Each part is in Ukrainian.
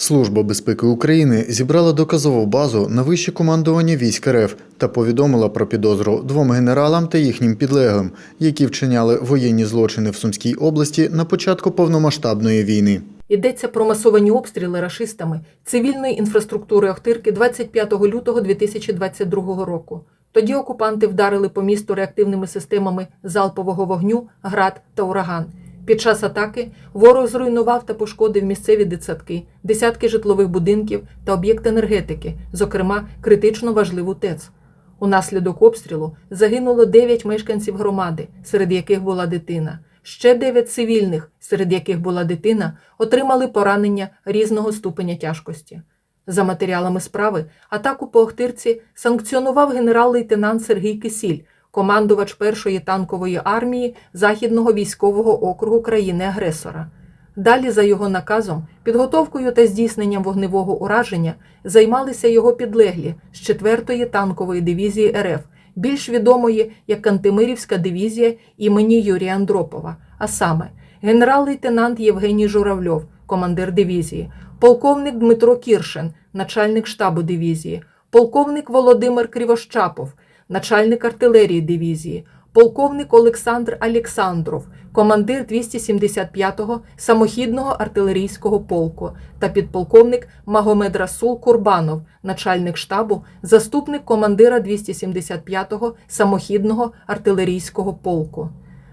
Служба безпеки України зібрала доказову базу на вище командування військ РФ та повідомила про підозру двом генералам та їхнім підлеглим, які вчиняли воєнні злочини в Сумській області на початку повномасштабної війни. Йдеться про масовані обстріли рашистами цивільної інфраструктури Охтирки 25 лютого 2022 року. Тоді окупанти вдарили по місту реактивними системами залпового вогню, град та ураган. Під час атаки ворог зруйнував та пошкодив місцеві дитсадки, десятки житлових будинків та об'єкт енергетики, зокрема критично важливу ТЕЦ. Унаслідок обстрілу загинуло 9 мешканців громади, серед яких була дитина. Ще 9 цивільних, серед яких була дитина, отримали поранення різного ступеня тяжкості. За матеріалами справи, атаку по Охтирці санкціонував генерал-лейтенант Сергій Кисіль, командувач першої танкової армії Західного військового округу країни-агресора. Далі, за його наказом, підготовкою та здійсненням вогневого ураження займалися його підлеглі з 4-ї танкової дивізії РФ, більш відомої як Кантемирівська дивізія імені Юрія Андропова, а саме генерал-лейтенант Євгеній Журавльов, командир дивізії, полковник Дмитро Кіршин, начальник штабу дивізії, полковник Володимир Кривощапов, начальник артилерії дивізії, полковник Олександр Алєксандров, командир 275-го самохідного артилерійського полку та підполковник Магомед Расул Курбанов, начальник штабу, заступник командира 275-го самохідного артилерійського полку.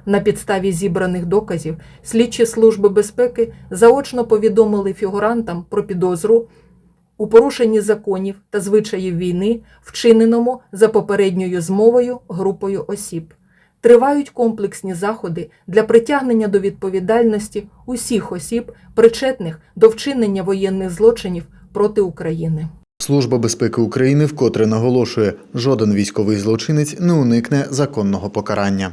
На підставі зібраних доказів слідчі служби безпеки заочно повідомили фігурантам про підозру у порушенні законів та звичаїв війни, вчиненому за попередньою змовою групою осіб. Тривають комплексні заходи для притягнення до відповідальності усіх осіб, причетних до вчинення воєнних злочинів проти України. Служба безпеки України вкотре наголошує, жоден військовий злочинець не уникне законного покарання.